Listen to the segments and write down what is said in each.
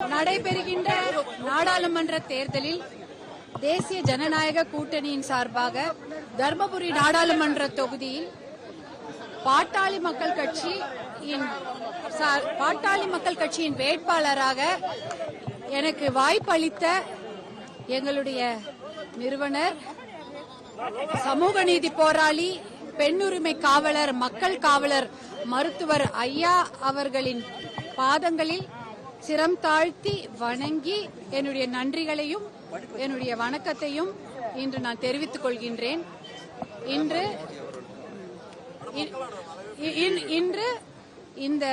நடைபெறுகின்ற நாடாளுமன்ற தேர்தலில் தேசிய ஜனநாயக கூட்டணியின் சார்பாக தர்மபுரி நாடாளுமன்ற தொகுதியில் பாட்டாளி மக்கள் கட்சியின் சார்- பாட்டாளி மக்கள் கட்சியின் வேட்பாளராக எனக்கு வாய்ப்பளித்த எங்களுடைய நிறுவனர் சமூக நீதி போராளி பெண்ணுரிமை காவலர் மக்கள் காவலர் மருத்துவர் ஐயா அவர்களின் பாதங்களில் சிரம் தாழ்த்தி வணங்கி என்னுடைய நன்றிகளையும் என்னுடைய வணக்கத்தையும் இன்று நான் தெரிவித்துக் கொள்கின்றேன். இன்று இ- இன்று இந்த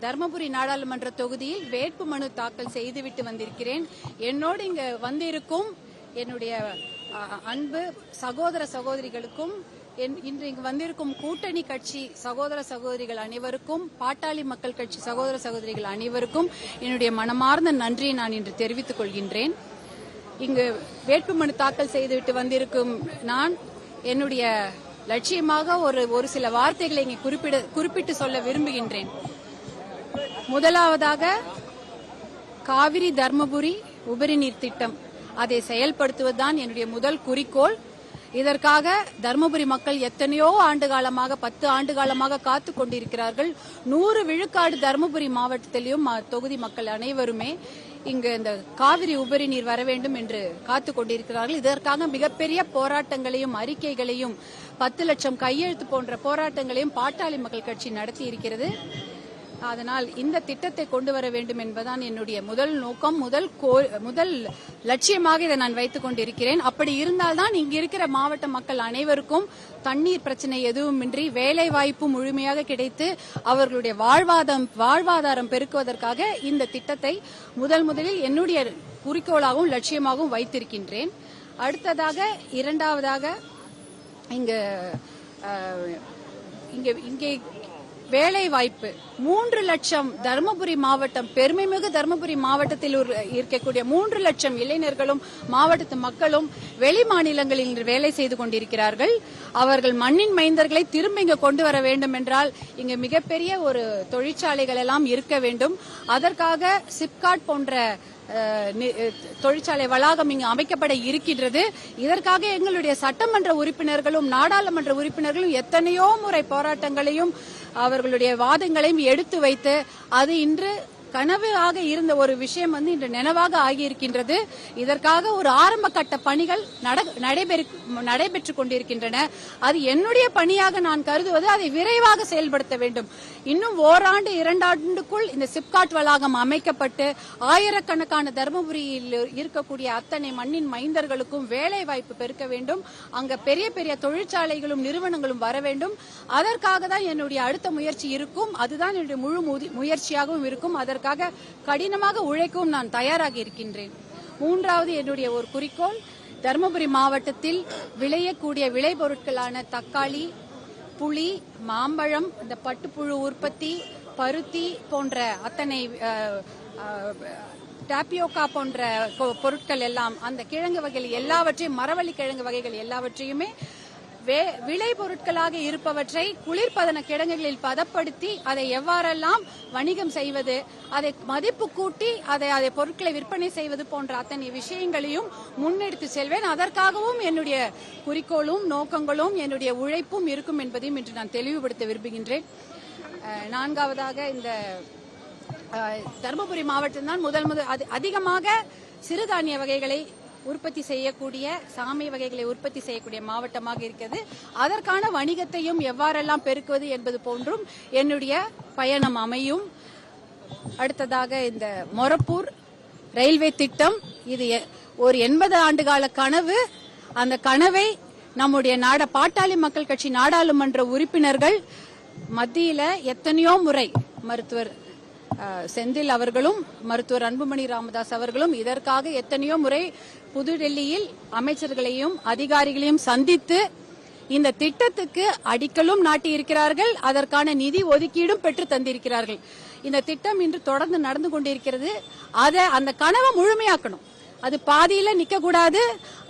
தர்மபுரி நாடாளுமன்ற தொகுதியில் வேட்பு மனு தாக்கல் செய்துவிட்டு வந்திருக்கிறேன். என்னோடு இங்கு வந்திருக்கும் என்னுடைய அன்பு சகோதர சகோதரிகளுக்கும் இன்று இங்கு வந்திருக்கும் கூட்டணி கட்சி சகோதர சகோதரிகள் அனைவருக்கும் பாட்டாளி மக்கள் கட்சி சகோதர சகோதரிகள் அனைவருக்கும் என்னுடைய மனமார்ந்த நன்றியை நான் இன்று தெரிவித்துக் கொள்கின்றேன். இங்கு வேட்புமனு தாக்கல் செய்துவிட்டு வந்திருக்கும் நான் என்னுடைய லட்சியமாக ஒரு ஒரு சில வார்த்தைகளை இங்கே குறிப்பிட குறிப்பிட்டு சொல்ல விரும்புகின்றேன். முதலாவதாக காவிரி தர்மபுரி உபரி நீர் திட்டம். அதை செயல்படுத்துவதுதான் என்னுடைய முதல் குறிக்கோள். இதற்காக தருமபுரி மக்கள் எத்தனையோ ஆண்டு காலமாக பத்து ஆண்டு காலமாக காத்து கொண்டிருக்கிறார்கள். நூறு விழுக்காடு தருமபுரி மாவட்டத்திலையும் ம- தொகுதி மக்கள் அனைவருமே இங்கு இந்த காவிரி உபரி நீர் வர வேண்டும் என்று காத்து கொண்டிருக்கிறார்கள். இதற்காக மிகப்பெரிய போராட்டங்களையும் அறிக்கைகளையும் பத்து லட்சம் கையெழுத்து போன்ற போராட்டங்களையும் பாட்டாளி மக்கள் கட்சி நடத்தி இருக்கிறது அதனால் இந்த திட்டத்தை கொண்டு வர வேண்டும் என்பதுதான் என்னுடைய முதல் நோக்கம் முதல் கோ- முதல் லட்சியமாக இதை நான் வைத்துக் கொண்டிருக்கிறேன். அப்படி இருந்தால்தான் இங்க இருக்கிற மாவட்ட மக்கள் அனைவருக்கும் தண்ணீர் பிரச்சனை எதுவுமின்றி வேலை வாய்ப்பு முழுமையாக கிடைத்து அவர்களுடைய வாழ்வாதாரம் வாழ்வாதாரம் பெருக்குவதற்காக இந்த திட்டத்தை முதல் முதலில் என்னுடைய குறிக்கோளாகவும் லட்சியமாகவும் வைத்திருக்கின்றேன். அடுத்ததாக இரண்டாவதாக இங்க இங்கே இங்கே வேலை வாய்ப்பு மூன்று லட்சம் தருமபுரி மாவட்டம் பெருமைமிகு தருமபுரி மாவட்டத்தில் இருக்கக்கூடிய மூன்று லட்சம் இளைஞர்களும் மாவட்டத்து மக்களும் வெளி மாநிலங்களில் இன்று வேலை செய்து கொண்டிருக்கிறார்கள். அவர்கள் மண்ணின் மைந்தர்களை திரும்ப இங்கு கொண்டு வர வேண்டும் என்றால் இங்கு மிகப்பெரிய ஒரு தொழிற்சாலைகள் எல்லாம் இருக்க வேண்டும். அதற்காக சிப்காட் போன்ற தொழிற்சாலை வளாகம் இங்கு அமைக்கப்பட இருக்கின்றது. இதற்காக எங்களுடைய சட்டமன்ற உறுப்பினர்களும் நாடாளுமன்ற உறுப்பினர்களும் எத்தனையோ முறை போராட்டங்களையும் அவர்களுடைய வாதங்களையும் எடுத்து வைத்து அது இன்று கனவாக இருந்த ஒரு விஷயம் வந்து இன்று நினைவாக ஆகியிருக்கின்றது. இதற்காக ஒரு ஆரம்ப கட்ட பணிகள் நட- நடைபெற்றுக் கொண்டிருக்கின்றன. அது என்னுடைய பணியாக நான் கருதுவது அதை விரைவாக செயல்படுத்த வேண்டும். இன்னும் ஓராண்டு இரண்டாண்டுக்குள் இந்த சிப்காட் வளாகம் அமைக்கப்பட்டு ஆயிரக்கணக்கான தருமபுரியில் இருக்கக்கூடிய அத்தனை மண்ணின் மைந்தர்களுக்கும் வேலை வாய்ப்பு பெருக்க வேண்டும். அங்க பெரிய பெரிய தொழிற்சாலைகளும் நிறுவனங்களும் வர வேண்டும். அதற்காக தான் என்னுடைய அடுத்த முயற்சி இருக்கும். அதுதான் என்னுடைய முழு முதி- முயற்சியாகவும் இருக்கும். அதற்காக கடினமாக உழைக்கவும் நான் தயாராக இருக்கின்றேன். மூன்றாவது என்னுடைய ஒரு குறிக்கோள் தருமபுரி மாவட்டத்தில் விளையக்கூடிய விளைபொருட்களான தக்காளி புளி மாம்பழம் இந்த பட்டுப்புழு உற்பத்தி பருத்தி போன்ற அத்தனை டாப்பியோக்கா போன்ற பொ- பொருட்கள் எல்லாம் அந்த கிழங்கு வகைகள் எல்லாவற்றையும் மரவள்ளி கிழங்கு வகைகள் எல்லாவற்றையுமே விளை பொருட்களாக இருப்பவற்றை குளிர்பதன கிடங்குகளில் பதப்படுத்தி அதை எவ்வாறெல்லாம் வணிகம் செய்வது அதை மதிப்பு கூட்டி அதை அதை பொருட்களை விற்பனை செய்வது போன்ற அத்தனை விஷயங்களையும் முன்னெடுத்து செல்வேன். அதற்காகவும் என்னுடைய குறிக்கோளும் நோக்கங்களும் என்னுடைய உழைப்பும் இருக்கும் என்பதையும் இன்று நான் தெளிவுபடுத்த விரும்புகின்றேன். நான்காவதாக இந்த தருமபுரி மாவட்டம் தான் முதல் முதல் அதிகமாக சிறுதானிய வகைகளை உற்பத்தி செய்யக்கூடிய சாமை வகைகளை உற்பத்தி செய்யக்கூடிய மாவட்டமாக இருக்கிறது. அதற்கான வணிகத்தையும் எவ்வாறெல்லாம் பெருக்குவது என்பது போன்றும் என்னுடைய பயணம் அமையும். அடுத்ததாக இந்த மொரப்பூர் ரயில்வே திட்டம். இது ஒரு எண்பது ஆண்டுகால கனவு. அந்த கனவை நம்முடைய நாட பாட்டாளி மக்கள் கட்சி நாடாளுமன்ற உறுப்பினர்கள் மத்தியில எத்தனையோ முறை மருத்துவர் செந்தில் அவர்களும் மருத்துவர் அன்புமணி ராமதாஸ் அவர்களும் இதற்காக எத்தனையோ முறை புதுடெல்லியில் அமைச்சர்களையும் அதிகாரிகளையும் சந்தித்து இந்த திட்டத்துக்கு அடிக்கலும் நாட்டியிருக்கிறார்கள். அதற்கான நிதி ஒதுக்கீடும் பெற்று தந்திருக்கிறார்கள். இந்த திட்டம் இன்று தொடர்ந்து நடந்து கொண்டிருக்கிறது. அதை அந்த கனவை முழுமையாக்கணும். அது பாதியில நிக்க கூடாது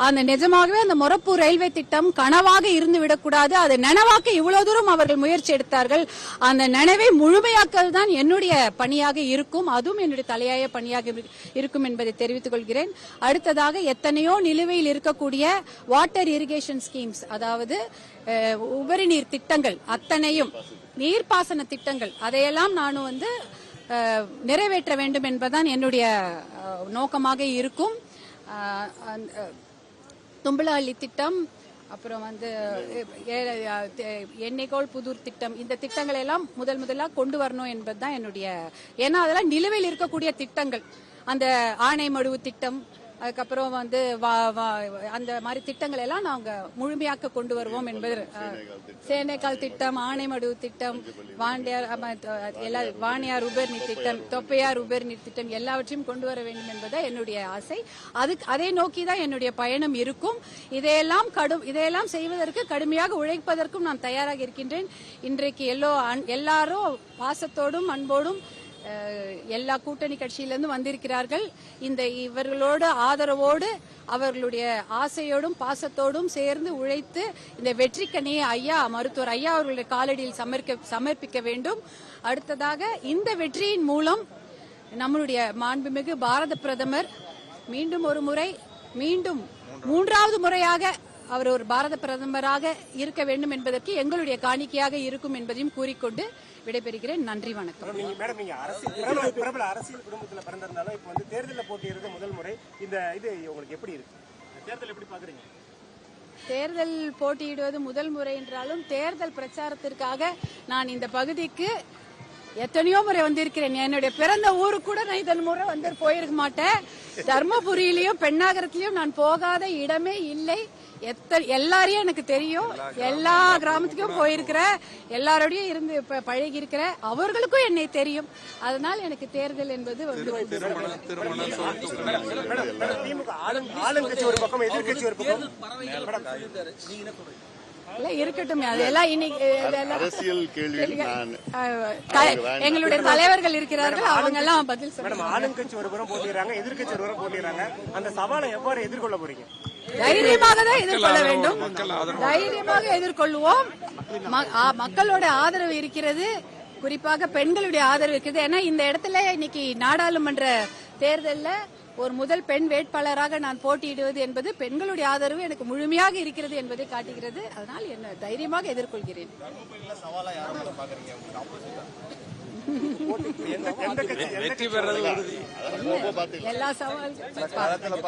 அந்த நிஜமாகவே அந்த மொரப்பூர் ரயில்வே திட்டம் கனவாக இருந்து விடக்கூடாது. அதை நனவாக்க இவ்வளவு தூரம் அவர்கள் முயற்சி எடுத்தார்கள். அந்த நனவை முழுமையாக்கல் தான் என்னுடைய பணியாக இருக்கும். அதுவும் என்னுடைய தலையாய பணியாக இருக்கும் என்பதை தெரிவித்துக் கொள்கிறேன். அடுத்ததாக எத்தனையோ நிலுவையில் இருக்கக்கூடிய வாட்டர் இரிகேஷன் ஸ்கீம்ஸ் அதாவது உபரி நீர் திட்டங்கள் அத்தனையும் நீர்ப்பாசன திட்டங்கள் அதையெல்லாம் நானும் வந்து நிறைவேற்ற வேண்டும் என்பதுதான் என்னுடைய நோக்கமாக இருக்கும். தும்பலஹள்ளி திட்டம் அப்புறம் வந்து எண்ணெய்கோள் புதூர் திட்டம் இந்த திட்டங்களை எல்லாம் முதல் முதலாக கொண்டு வரணும் என்பதுதான் என்னுடைய ஏன்னா அதெல்லாம் நிலுவையில் இருக்கக்கூடிய திட்டங்கள். அந்த ஆணைமடுவு திட்டம் அதுக்கப்புறம் வந்து வா- வா- அந்த மாதிரி திட்டங்கள் எல்லாம் நாங்க முழுமையாக்க கொண்டு வருவோம் என்பது சேனைக்கால் திட்டம் ஆனைமடு திட்டம் வாண்டியார் எல்லா வாணியார் உபர்நீர் திட்டம் தொப்பையார் உபர்நீர் திட்டம் எல்லாவற்றையும் கொண்டு வர வேண்டும் என்பதை என்னுடைய ஆசை. அதுக்கு அதை நோக்கி தான் என்னுடைய பயணம் இருக்கும். இதையெல்லாம் கடும் இதையெல்லாம் செய்வதற்கு கடுமையாக உழைப்பதற்கும் நான் தயாராக இருக்கின்றேன். இன்றைக்கு எல்லோ எல்லாரும் பாசத்தோடும் அன்போடும் எல்லா கூட்டணி கட்சியிலிருந்து வந்திருக்கிறார்கள். இந்த இவர்களோட ஆதரவோடு அவர்களுடைய ஆசையோடும் பாசத்தோடும் சேர்ந்து உழைத்து இந்த வெற்றிக்கனியை ஐயா மருத்துவர் ஐயா அவர்களுடைய காலடியில் சமர்க்க சமர்ப்பிக்க வேண்டும். அடுத்ததாக இந்த வெற்றியின் மூலம் நம்மளுடைய மாண்புமிகு பாரத பிரதமர் மீண்டும் ஒரு முறை மீண்டும் மூன்றாவது முறையாக அவர் ஒரு பாரத பிரதமராக இருக்க வேண்டும் என்பதற்கு எங்களுடைய காணிக்கையாக இருக்கும் என்பதையும் கூறிக்கொண்டு விடைபெறுகிறேன். நன்றி வணக்கம். மேடம் நீங்க அரசியல் பிரபல அரசியல் குடும்பத்துல பிறந்திருந்தாலும் இப்போ வந்து தேர்தலில் போட்டியிடுறது முதல் முறை. இந்த இது உங்களுக்கு எப்படி இருக்கு? தேர்தல் எப்படி பாக்குறீங்க? தேர்தல் போட்டியிடுவது முதல் முறை என்றாலும் தேர்தல் பிரச்சாரத்திற்காக நான் இந்த பகுதிக்கு எத்தனையோ முறை வந்திருக்கிறேன் என்னுடைய பிறந்த ஊருக்கு கூட நான் இதன் முறை வந்து போயிருக்க மாட்டேன் தர்மபுரியிலயும் பெண்ணாகரத்திலயும் நான் போகாத இடமே இல்லை எத்த எல்லாரையும் எனக்கு தெரியும் எல்லா கிராமத்துக்கும் போயிருக்கிறேன் எல்லாரோடையும் இருந்து இப்ப பழகி இருக்கிறேன் அவர்களுக்கும் என்னை தெரியும் அதனால் எனக்கு தேர்தல் என்பது வந்து ஆளுங்கட்சி ஒரு பக்கம் எதிர்க்கட்சி ஒரு பக்கம் இல்ல இருக்கட்டும். அதெல்லாம் இன்னைக்கு அரசியல் த- எங்களுடைய தலைவர்கள் இருக்கிறார்கள். அவங்க எல்லாம் பதில் மேடம் சொல்லுவாங்க ஆளுங்கட்சி ஒரு புறம் போட்டிடுறாங்க எதிர்க்கட்சி ஒரு புறம் போட்டிடுறாங்க. அந்த சவாலை எவ்வாறு எதிர்கொள்ள போறீங்க? தைரியமாக தான் எதிர்கொள்ள வேண்டும். தைரியமாக எதிர்கொள்வோம் மக்களோட ஆதரவு இருக்கிறது. குறிப்பாக பெண்களுடைய ஆதரவு இருக்குது. ஏன்னா இந்த இடத்துல இன்னைக்கு நாடாளுமன்ற தேர்தல்ல ஒரு முதல் பெண் வேட்பாளராக நான் போட்டியிடுவது என்பது பெண்களுடைய ஆதரவு எனக்கு முழுமையாக இருக்கிறது என்பதை காட்டுகிறது. அதனால் என்ன தைரியமாக எதிர்கொள்கிறேன். எல்லா சவால்களும்